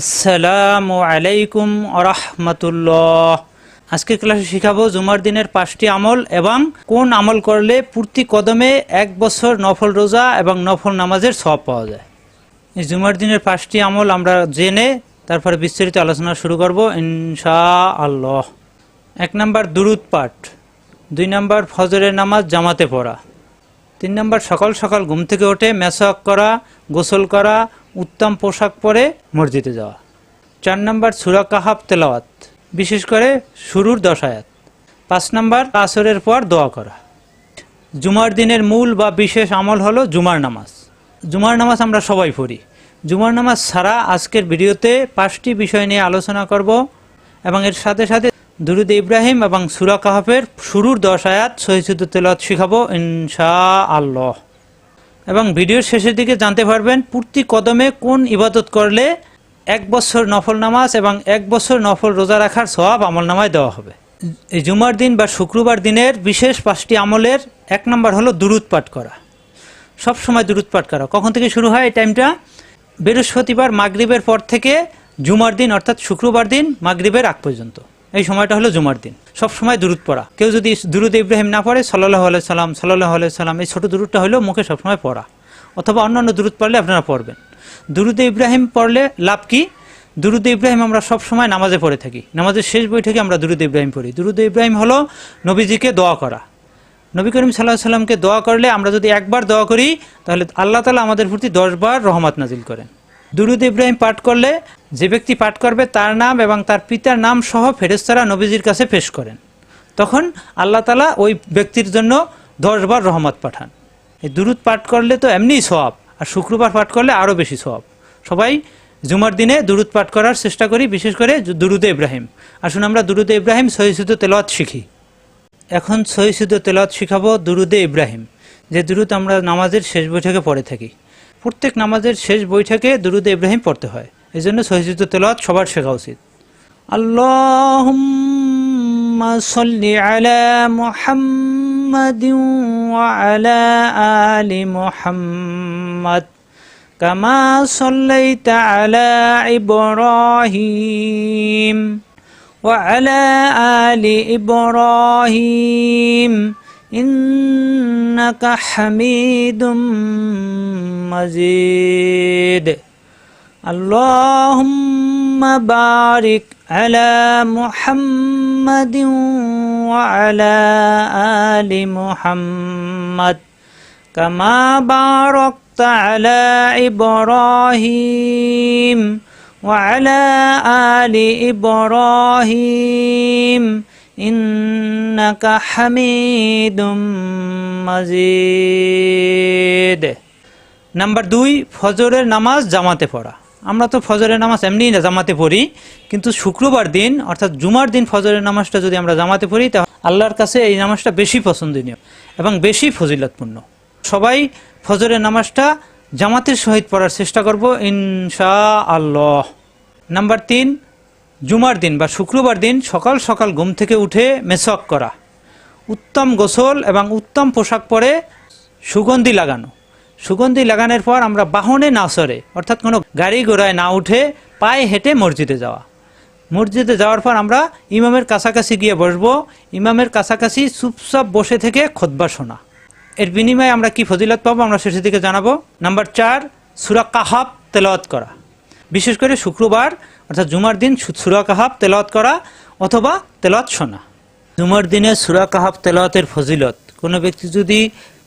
আসসালামু আলাইকুম আরহামতুল্লাহ আজকে ক্লাসে শিখাবো জুমার দিনের পাঁচটি আমল এবং কোন আমল করলে প্রতি কদমে এক বছর নফল রোজা এবং নফল নামাজের সব পাওয়া যায়। এই জুমার দিনের পাঁচটি আমল আমরা জেনে তারপরে বিস্তারিত আলোচনা শুরু করব ইনশা আল্লাহ এক নম্বর দুরুদ পাঠ, দুই নম্বর ফজরের নামাজ জামাতে পড়া, তিন নম্বর সকাল সকাল ঘুম থেকে ওঠে মেসাক করা, গোসল করা উত্তম পোশাক পরে মসজিদে যাওয়া। চার নম্বর সুরা কাহাব তেলাওয়াত, বিশেষ করে শুরুর দশায়াত পাঁচ নম্বর আসরের পর দোয়া করা। জুমার দিনের মূল বা বিশেষ আমল হলো জুমার নামাজ। জুমার নামাজ আমরা সবাই পড়ি। জুমার নামাজ ছাড়া আজকের ভিডিওতে পাঁচটি বিষয় নিয়ে আলোচনা করব এবং এর সাথে সাথে দুরুদ ইব্রাহিম এবং সুরা কাহাফের শুরুর দশ আয়াত তেলত শিখাবো ইনশা আল্লাহ এবং ভিডিওর শেষের দিকে জানতে পারবেন প্রতি কদমে কোন ইবাদত করলে এক বছর নফল নামাজ এবং এক বছর নফল রোজা রাখার সওয়াব আমল নামায় দেওয়া হবে। এই জুমার দিন বা শুক্রবার দিনের বিশেষ পাঁচটি আমলের এক নম্বর হলো দুরুদ পাঠ করা। সব সময় দুরুদ পাঠ করা। কখন থেকে শুরু হয় এই টাইমটা? বৃহস্পতিবার, মাগরিবের পর থেকে জুমার দিন অর্থাৎ শুক্রবার দিন মাগরিবের আগ পর্যন্ত। এই সময়টা হলো জুমার দিন। সব সময় দুরুদ পড়া। কেউ যদি দুরুদ ইব্রাহিম না পড়ে সাল্লাহ আলাই সাল্লাম সাল্লাহ আলাই সাল্লাম, এই ছোটো দুরুদটা হলেও মুখে সবসময় পড়া। অথবা অন্যান্য দুরুদ পড়লে আপনারা পড়বেন। দুরুদ ইব্রাহিম পড়লে লাভ কি? দুরুদ ইব্রাহিম আমরা সব সময় নামাজে পড়ে থাকি। নামাজের শেষ বৈঠকে আমরা দুরুদ ইব্রাহিম পড়ি। দুরুদ ইব্রাহিম হলো নবীজিকে দোয়া করা। নবী করিম সাল্লাহ সাল্লামকে দোয়া করলে আমরা যদি একবার দোয়া করি, তাহলে আল্লাহ তালা আমাদের প্রতি দশবার রহমত নাজিল করেন। দুরুদ ইব্রাহিম পাঠ করলে যে ব্যক্তি পাঠ করবে তার নাম এবং তার পিতার নাম সহ ফেরেস্তারা নবীজির কাছে পেশ করেন। তখন আল্লাহ তালা ওই ব্যক্তির জন্য দশবার রহমত পাঠান। এই দুরুদ পাঠ করলে তো এমনিই সওয়াব, আর শুক্রবার পাঠ করলে আরও বেশি সওয়াব। সবাই জুমার দিনে দুরুদ পাঠ করার চেষ্টা করি, বিশেষ করে দুরুদে ইব্রাহিম। আসুন আমরা দুরুদে ইব্রাহিম সহিসুদ তেলাওয়াত শিখি। এখন সহিসুদ তেলাওয়াত শিখাবো দুরুদে ইব্রাহিম। যে দুরুদ আমরা নামাজের শেষ বৈঠকে পড়ে থাকি। প্রত্যেক নামাজের শেষ বৈঠকে দুরুদে ইব্রাহিম পড়তে হয় এই জন্য সহিসুদ তেলাওয়াত সবার শেখা উচিত আল্লাহুম্মা সাল্লি আলা মুহাম্মাদিন ওয়া আলা আলি মুহাম্মাদ كما صليت على إبراهيم وعلى آل إبراهيم إنك حميد مجيد. اللهم بارك على محمد وعلى آل محمد. كما باركت على إبراهيم وعلى آل إبراهيم. ইন্নাকা হামিদুম মাজিদ। নাম্বার দুই, ফজরের নামাজ জামাতে পড়া। আমরা তো ফজরের নামাজ এমনি জামাতে পড়ি, কিন্তু শুক্রবার দিন, অর্থাৎ জুমার দিন ফজরের নামাজটা যদি আমরা জামাতে পড়ি, তা আল্লাহর কাছে এই নামাজটা বেশি পছন্দনীয় এবং বেশি ফজিলতপূর্ণ। সবাই ফজরের নামাজটা জামাতের সহিত পড়ার চেষ্টা করব ইনশা আল্লাহ নাম্বার তিন জুমার দিন বা শুক্রবার দিন সকাল সকাল ঘুম থেকে উঠে মেসক করা। উত্তম গোসল এবং উত্তম পোশাক পরে সুগন্ধি লাগানো। সুগন্ধি লাগানোর পর আমরা বাহনে না সরে, অর্থাৎ কোনো গাড়ি ঘোড়ায় না উঠে পায়ে হেঁটে মসজিদে যাওয়া। মসজিদে যাওয়ার পর আমরা ইমামের কাছাকাছি গিয়ে বসবো। ইমামের কাছাকাছি চুপচাপ বসে থেকে খোদবা শোনা। এর বিনিময়ে আমরা কি ফজিলত পাবো আমরা শেষের দিকে জানাব। নাম্বার চার, সুরা কাহাব তেলাওয়াত করা। বিশেষ করে শুক্রবার অর্থাৎ জুমার দিন সুরা কাহাব তেলাওয়াত করা অথবা তেলাওয়াত শোনা। জুমার দিনে সুরা কাহাব তেলাওয়াতের ফজিলত, কোনো ব্যক্তি যদি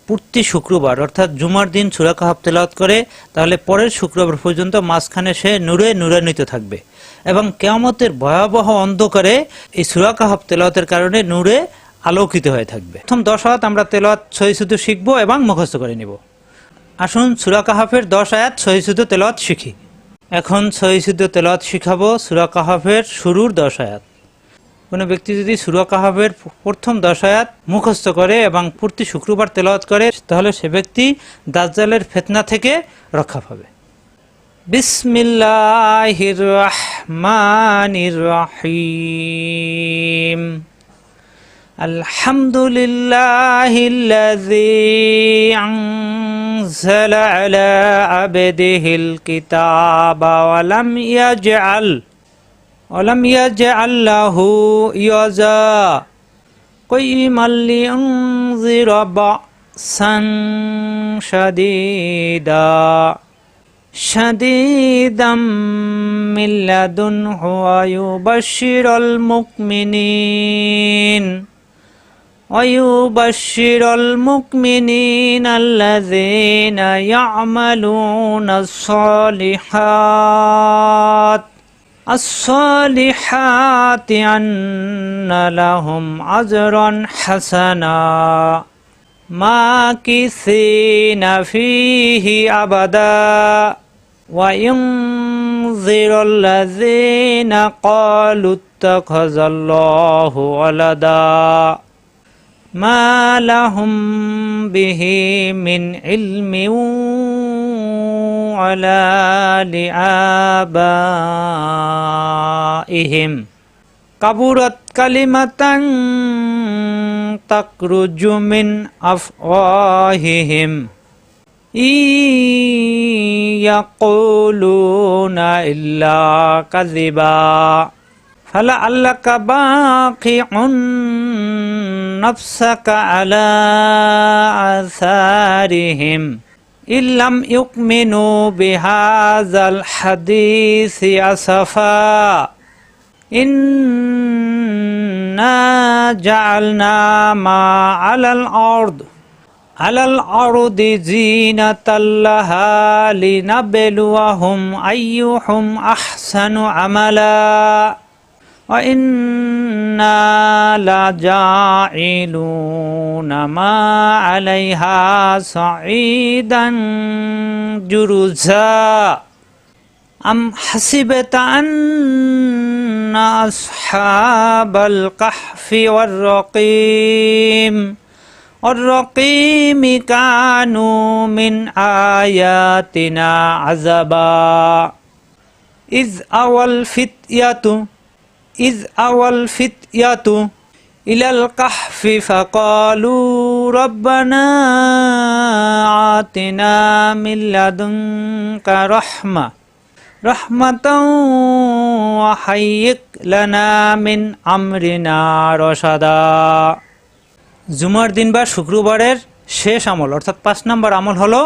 প্রতি শুক্রবার, অর্থাৎ জুমার দিন সুরা কাহাব তেলাওয়াত করে, তাহলে পরের শুক্রবার পর্যন্ত মাঝখানে সে নূরে নূরান্বিত থাকবে এবং কেয়ামতের ভয়াবহ অন্ধকারে এই সুরা কাহাব তেলাওয়াতের কারণে নূরে আলোকিত হয়ে থাকবে। প্রথম দশ আয়াত আমরা তেলাওয়াত সহিশুদ্ধ শিখব এবং মুখস্থ করে নিব। আসুন সুরা কাহাফের দশ আয়াত সহিশুদ্ধ তেলাওয়াত শিখি। এখন সহিশুদ্ধ তেলাওয়াত শিখাবো সুরা কাহাফের শুরুর দশ আয়াত। কোনো ব্যক্তি যদি সুরা কাহাবের প্রথম দশ আয়াত মুখস্থ করে এবং প্রতি শুক্রবার তেলাওয়াত করে, তাহলে সে ব্যক্তি দাজ্জালের ফেতনা থেকে রক্ষা পাবে। বিসমিল্লাহির রহমানির রহিম। الحمد لله الذي أنزل على عبده الكتاب ولم يجعل ولم يجعل له يزا قيما لينذر بأسا شديدا شديدا من لدنه ويبشر المؤمنين ويبشر المؤمنين الذين يعملون الصالحات الصالحات أن لهم أجرا حسنا ماكثين فيه أبدا وينذر الذين قالوا اتخذ الله ولدا ما لهم به من علم ولا لآبائهم كبرت كلمة تخرج من أفواههم إن يقولون إلا كذبا فلعلك باقع نفسك على آثارهم. إن لم يؤمنوا بهذا الحديث أسفا. إنا جعلنا ما على الأرض على الأرض زينة لها لنبلوهم أيهم أحسن عملا. وإنا لجاعلون ما عليها صعيدا جرزا أم حسبت أن أصحاب الكهف والرقيم والرقيم كانوا من آياتنا عذبا إذ أوى الفتية ইজ আওয়াল ফিতিয়াতু ইলাল কাহফি ফাকালু রব্বানা আতিনা মিন লাদুনকা রাহমা রহমাতাও আমরিনা রসাদা জুমার দিন বা শুক্রবারের শেষ আমল অর্থাৎ পাঁচ নম্বর আমল হলো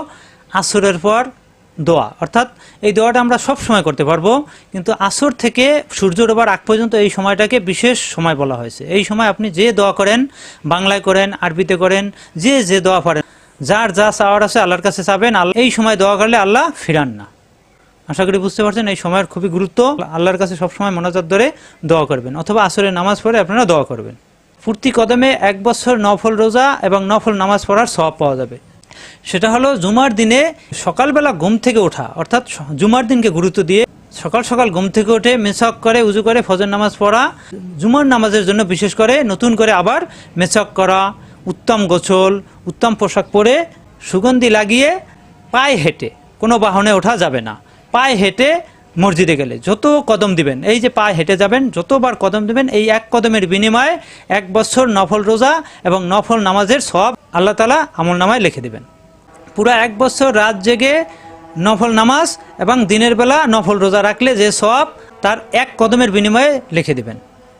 আসরের পর দোয়া। অর্থাৎ এই দোয়াটা আমরা সব সময় করতে পারব, কিন্তু আসর থেকে সূর্য ডোবার আগ পর্যন্ত এই সময়টাকে বিশেষ সময় বলা হয়েছে। এই সময় আপনি যে দোয়া করেন, বাংলায় করেন, আরবিতে করেন, যে যে দোয়া পারেন, যার যা চাওয়ার আছে আল্লাহর কাছে চাবেন, আল্লাহ এই সময় দোয়া করলে আল্লাহ ফিরান না। আশা করি বুঝতে পারছেন, এই সময়ের খুবই গুরুত্ব। আল্লাহর কাছে সবসময় মনোজাত ধরে দোয়া করবেন, অথবা আসরের নামাজ পড়ে আপনারা দোয়া করবেন। ফুর্তি কদমে এক বছর নফল রোজা এবং নফল নামাজ পড়ার সব পাওয়া যাবে। সেটা হলো জুমার দিনে সকালবেলা ঘুম থেকে ওঠা, অর্থাৎ জুমার দিনকে গুরুত্ব দিয়ে সকাল সকাল ঘুম থেকে উঠে মেসক করে, উজু করে, ফজর নামাজ পড়া, জুমার নামাজের জন্য বিশেষ করে নতুন করে আবার মেসক করা, উত্তম গোছল উত্তম পোশাক পরে সুগন্ধি লাগিয়ে পায়ে হেঁটে, কোনো বাহনে ওঠা যাবে না। পায়ে হেঁটে মসজিদে গেলে, যত কদম দিবেন, এই যে পায়ে হেঁটে যাবেন, যতবার কদম দিবেন, এই এক কদমের বিনিময়ে এক বছর নফল রোজা এবং নফল নামাজের সব আল্লাহ তালা আমল নামায় লিখে দিবেন। পুরো এক বছর রাত জেগে নফল নামাজ এবং দিনের বেলা নফল রোজা রাখলে যে সব তার এক কদমের বিনিময়ে লিখে দিবেন।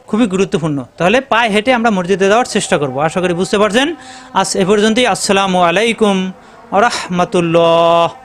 খুবই গুরুত্বপূর্ণ। তাহলে পায়ে হেঁটে আমরা মসজিদে যাওয়ার চেষ্টা করব। আশা করি বুঝতে পারছেন। আজ এ পর্যন্তই। আসসালামু আলাইকুম আ রহমতুল্লাহ।